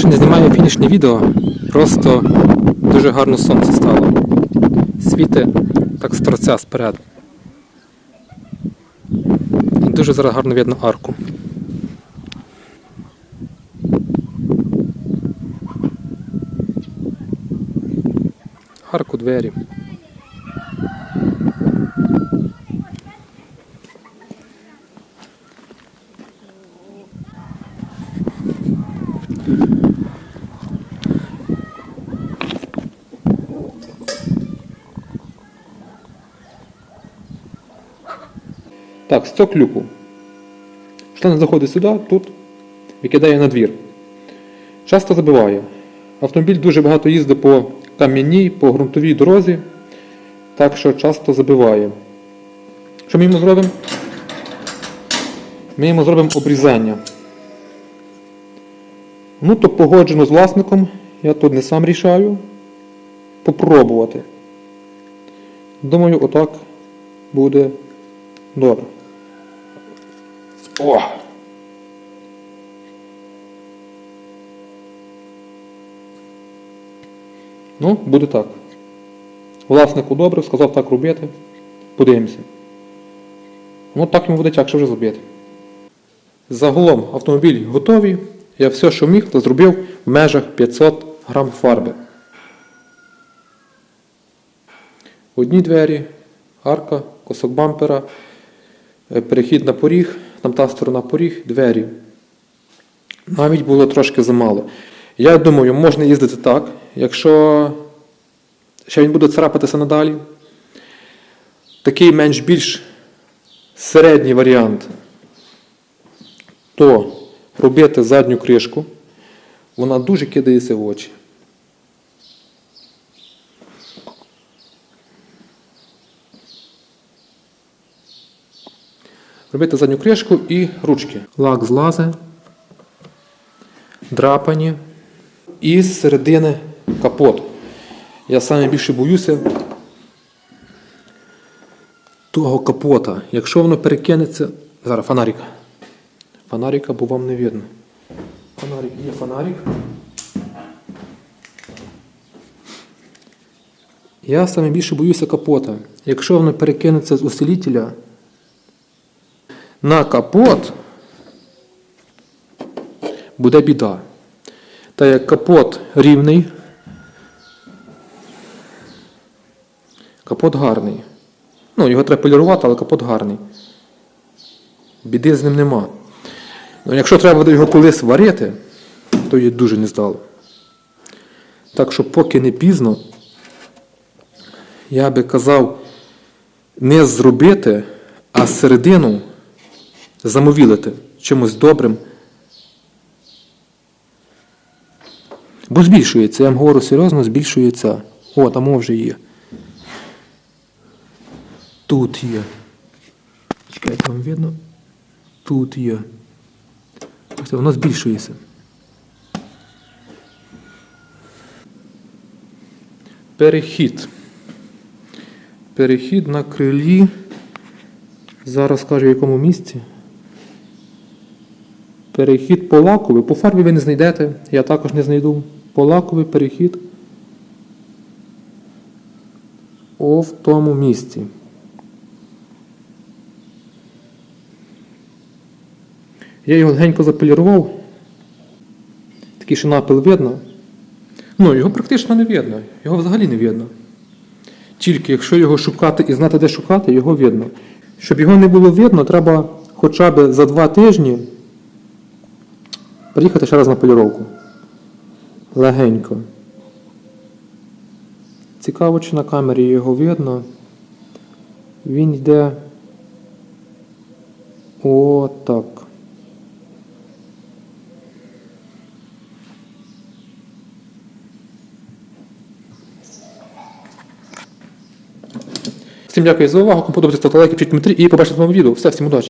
сьогоднішнє відео просто дуже гарно сонце стало. Світи так з торця спереду. І дуже зараз гарно видно арку. Арку двері. Так, з цього клюку. Член заходить сюди, тут викидає на двір. Часто забиває. Автомобіль дуже багато їздить по кам'яній, по ґрунтовій дорозі, так що часто забиває. Що ми йому зробимо? Ми йому зробимо обрізання. Ну, то погоджено з власником, я тут не сам рішаю. Попробувати. Думаю, отак буде добре. О! Ну, буде так. Власнику добре, сказав так робити. Подивимося. Ну, так йому буде тягше вже зробити. Загалом автомобіль готовий. Я все, що міг, то зробив в межах 500 грам фарби. Одні двері, арка, косок бампера, перехід на поріг, там та сторона поріг, двері. Навіть було трошки замало. Я думаю, можна їздити так, якщо ще він буде царапатися надалі. Такий менш-більш середній варіант, то робити задню кришку, вона дуже кидається в очі. Робити задню кришку і ручки. Лак злазе, драпані і з середини капот. Я саме більше боюся того капота. Якщо воно перекинеться. Зараз фонарик. Фонарика, бо вам не видно. Фонарик є фонарик. Я саме більше боюся капота. Якщо воно перекинеться з усилителя на капот, буде біда. Та як капот рівний, капот гарний. Ну, його треба полірувати, але капот гарний. Біди з ним нема. Ну, якщо треба буде його колись варити, то є дуже нездало. Так що, поки не пізно, я би казав не зробити, а середину замовілити чимось добрим. Бо збільшується, я вам говорю серйозно, збільшується. О, там вже є. Тут є. Чекайте, вам видно? Тут є. Ось воно збільшується. Перехід. Перехід на крилі. Зараз скажу в якому місці. Перехід по лаковий. По фарбі ви не знайдете, я також не знайду. По лаковий перехід. О в тому місці. Я його легенько заполірував. Такий ще напил видно. Ну, його практично не видно. Його взагалі не видно. Тільки якщо його шукати і знати, де шукати, його видно. Щоб його не було видно, треба хоча б за два тижні приїхати ще раз на поліровку. Легенько. Цікаво, чи на камері його видно. Він йде отак. Всім дякую за увагу. Кому подобається, ставте лайки, пишіть коментарі і побачите в новому відео. Все, всім удачі!